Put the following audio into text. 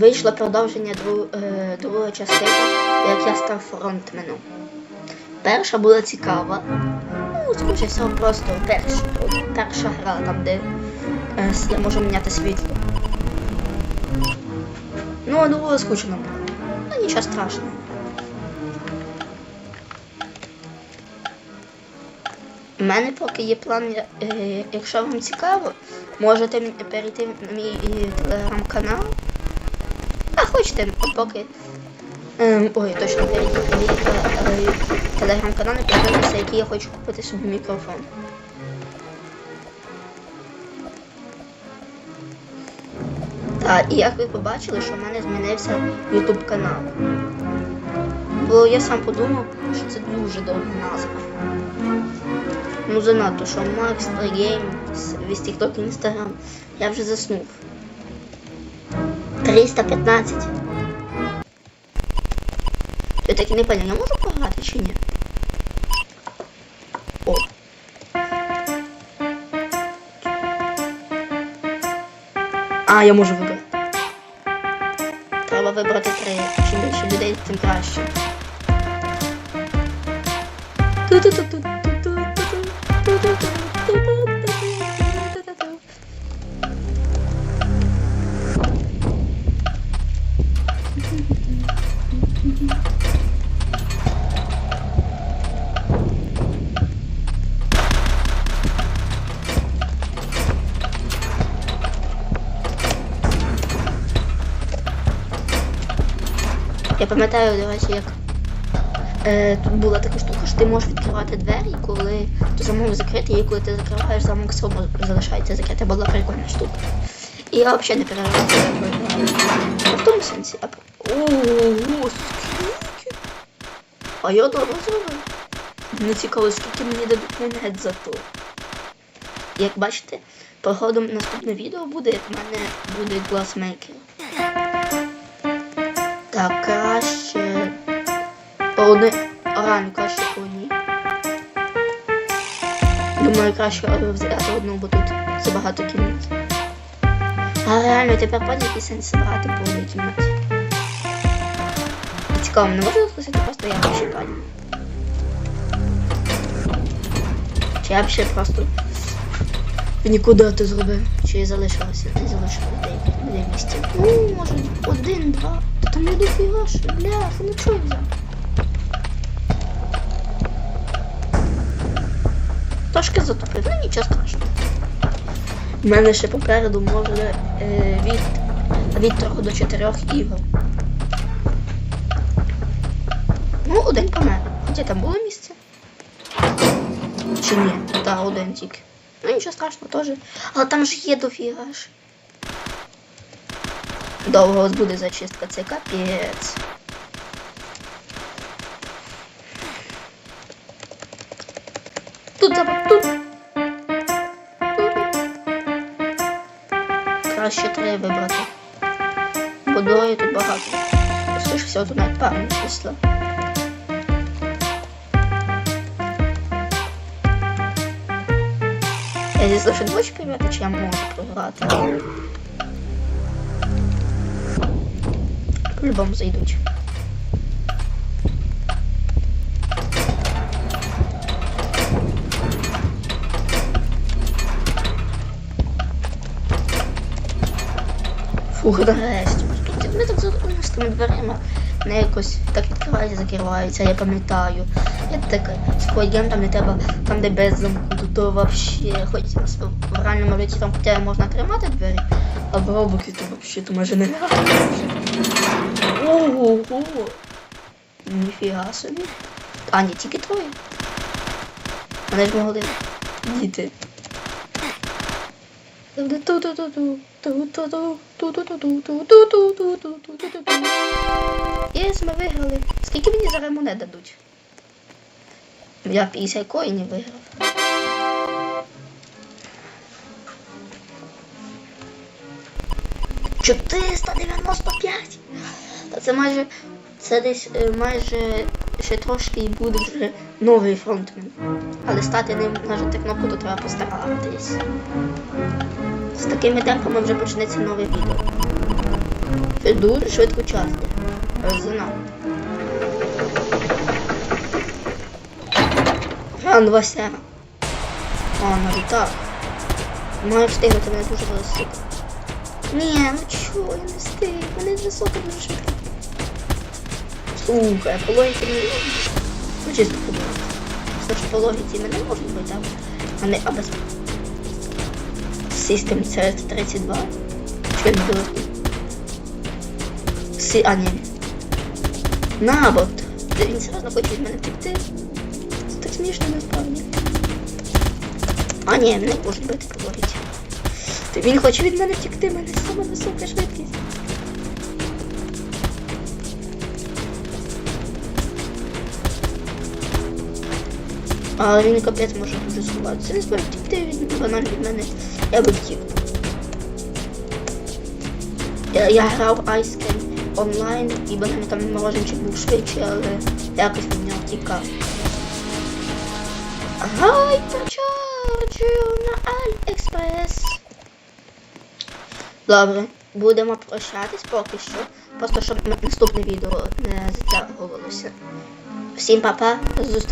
вийшло продовження дру, е, другої частини, як я став фронтменом. Перша була цікава. Ну, скоріше всього, просто перша, перша гра, там, де е, я можу міняти світло. Ну, а дуже скучно було. Ну, нічого страшного. У мене поки є план, е, якщо вам цікаво, можете перейти на мій е, телеграм-канал. А хочете, поки. Ем, ой, точно, мій е, телеграм-канал і подивитися, який я хочу купити собі мікрофон. Так, і як ви побачили, що в мене змінився YouTube канал. Бо я сам подумав, що це дуже довга назва. Ну занадто, що Макс Гейм, весь TikTok Instagram. Я вже заснув. 315. Я так і не понял, можу пограти чи ні? О. А, я можу вибрати. Треба вибрати три. Чим більше людей, тим краще. Я пам'ятаю, речі, як е, тут була така штука, що ти можеш відкривати двері, коли то замок закритий, і коли ти закриваєш, замок все залишається закритий. Була прикольна штука. І я взагалі не переживаю. Ну, В тому сенсі. А... Ого, скільки? А я добре зробив. Не цікаво, скільки мені дадуть монет за то. Як бачите, походом наступне відео буде, як в мене буде гласмейкер. Так, краще. Одне. Рано краще по одній. Думаю, краще взяти одну, бо тут забагато кімнат. А реально тепер пані який сенс брати по одній кімнаті. Цікаво, не можу спросити просто я ще пані. Чи я б ще просто нікуди ти зробив? Чи я залишилася? Не залишила людей людей в місті. Ну, може, один, два. Та там не дофіга ж, бляха, ну чого я? Трошки затопив, ну нічого страшного. У мене ще попереду може е, від, від трьох до чотирьох ігор. Ну, один помер. Хоча там було місце. Чи ні? Так, один тільки. Ну нічого страшного теж. Але там ж є дофіга ж. Довго от буде зачистка, це капець. Тут заб... тут. Краще треба вибрати. Бо тут багато. Слышь, все, тут навіть пару числа. Я здесь лише два чемпіонати, чи я можу. По-любому зайдуть. Нарешті. Тут ми так задумали з тими дверима. Не якось так відкривається, закривається, я пам'ятаю. Я так споєм там не треба, там де без замку, то вообще, хоч в реальному житті там хоча можна тримати двері, а в робокі то вообще то може не Ого, ніфіга собі. А, ні, тільки троє. Вони ж могли діти. Єс, ми виграли. Скільки мені зараз монет дадуть? Я 50 коїнів виграв. Чотириста дев'яносто п'ять. Та це майже це десь е, майже ще трошки і буде вже новий фронтмен. Але стати ним нажати кнопку, то треба постаратись. З такими темпами вже почнеться нове відео. Це дуже швидко часто. Занадто. Ган Вася. А, на літак. Маю встигнути мене дуже високо. Ні, ну чого, я не встиг. Мене високо дуже швидко. Слухай, по логіці не Ну чисто подумати. Значить, по логіці мене можна бити, а не а без... System це 32. Чого не було? Си... А, ні. Набот. Він серйозно хоче від мене втекти. Це так смішно насправді. А, ні, мене можуть бити по логіці. Він хоче від мене втекти, мене сама висока швидкість. Але він капець може дуже сховатися. Не втекти від банально від мене. Я би втік. Я, я грав Ice Cream онлайн і банально там мороженчик був швидший, але якось від нього втікав. Гайперчарджер на AliExpress. Добре, будемо прощатись поки що. Просто щоб наступне відео не затягувалося. Всім па-па, до зустрічі.